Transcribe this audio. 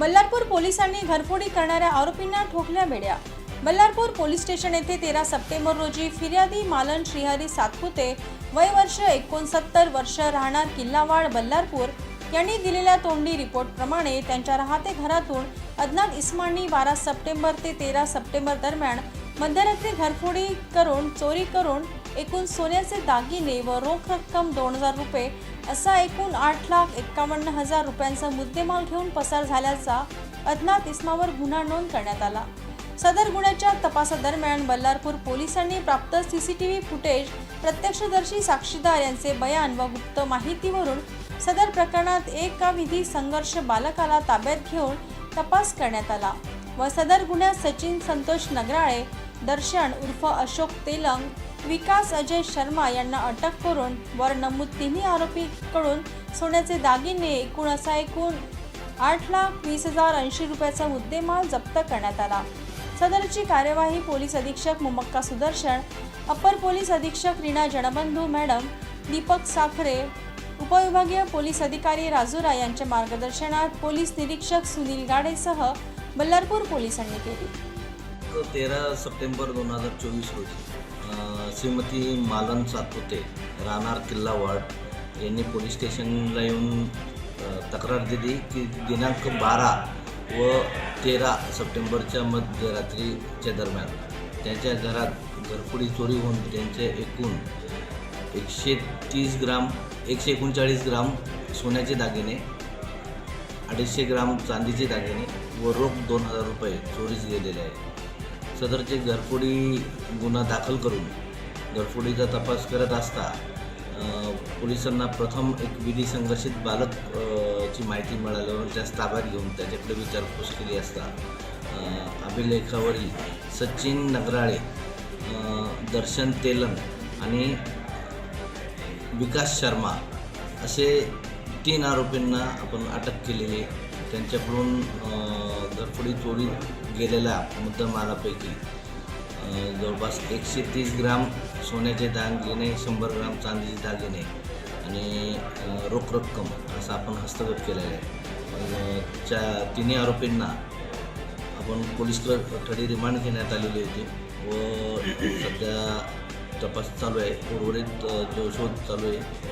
बल्लारपूर पोलिसांनी घरफोडी करणाऱ्या आरोपींना ठोकल्या बेड्या. बल्लारपूर पोलीस स्टेशन येथे तेरा सप्टेंबर रोजी फिर्यादी मालन श्रीहरी सातपुते वय वर्ष एकोणसत्तर वर्ष राहणार किल्लावाड बल्लारपूर यांनी दिलेल्या तोंडी रिपोर्टप्रमाणे त्यांच्या राहते घरातून अदनान इस्मानी बारा सप्टेंबर ते तेरा सप्टेंबर दरम्यान मध्यरात्री घरफोडी करून चोरी करून एकूण सोन्याचे दागिने व रोख रक्कम दोन हजार रुपये असा एकूण आठ लाख एक्कावन्न हजार रुपयांचा मुद्देमाल घेऊन पसार झाल्याचा अदनात इस्मावर गुन्हा नोंद करण्यात आला. सदर गुन्ह्याच्या तपासादरम्यान बल्लारपूर पोलिसांनी प्राप्त C C T V footage प्रत्यक्षदर्शी साक्षीदार यांचे बयान व गुप्त माहितीवरून सदर प्रकरणात एका विधी संघर्ष बालकाला ताब्यात घेऊन तपास करण्यात आला व सदर गुन्ह्यात सचिन संतोष नगराळे दर्शन उर्फ अशोक तेलंग विकास अजय शर्मा यांना अटक करून वर नमूद तिन्ही आरोपीकडून सोन्याचे दागिने एकूण असा एकूण आठ लाख वीस हजार ऐंशी रुपयाचा मुद्देमाल जप्त करण्यात आला. सदरची कार्यवाही पोलीस अधीक्षक मुमक्का सुदर्शन अपर पोलीस अधीक्षक रीना जनबंधू मॅडम दीपक साखरे उपविभागीय पोलीस अधिकारी राजुरा यांच्या मार्गदर्शनात पोलीस निरीक्षक सुनील गाडेसह बल्लारपूर पोलिसांनी केली. तेरा सप्टेंबर दोन हजार चोवीस रोजी श्रीमती मालन सातपुते राहणार किल्लावाड यांनी पोलीस स्टेशनला येऊन तक्रार दिली की दिनांक बारा व तेरा सप्टेंबरच्या मध्यरात्रीच्या दरम्यान त्यांच्या घरात घरफोडी चोरी होऊन त्यांचे एकूण एकशे तीस ग्राम एकशे एकोणचाळीस ग्राम सोन्याचे दागिने अडीचशे ग्राम चांदीचे दागिने व रोख दोन हजार रुपये चोरीस गेलेले आहे सदरचे घरफोडी गुन्हा दाखल करून घरफोडीचा तपास करत असता पोलिसांना प्रथम एक विधी संघर्षित बालक ची माहिती मिळाल्यावर त्यास ताब्यात घेऊन त्याच्याकडे विचारपूस केली असता. अभिलेखावरील सचिन नगराळे दर्शन तेलंग आणि विकास शर्मा असे तीन आरोपींना आपण अटक केलेली त्यांच्याकडून दरपुढी घरफोडी चोरी गेलेल्या मुद्देमालापैकी जवळपास एकशे तीस ग्राम सोन्याचे दागिने शंभर ग्राम चांदीचे दागिने आणि रोख रक्कम असं आपण हस्तगत केलेलं आहे. च्या तिन्ही आरोपींना आपण पोलीस ठडी रिमांड घेण्यात आलेली होती व सध्या तपास चालू आहे. उर्वरित जो शोध चालू आहे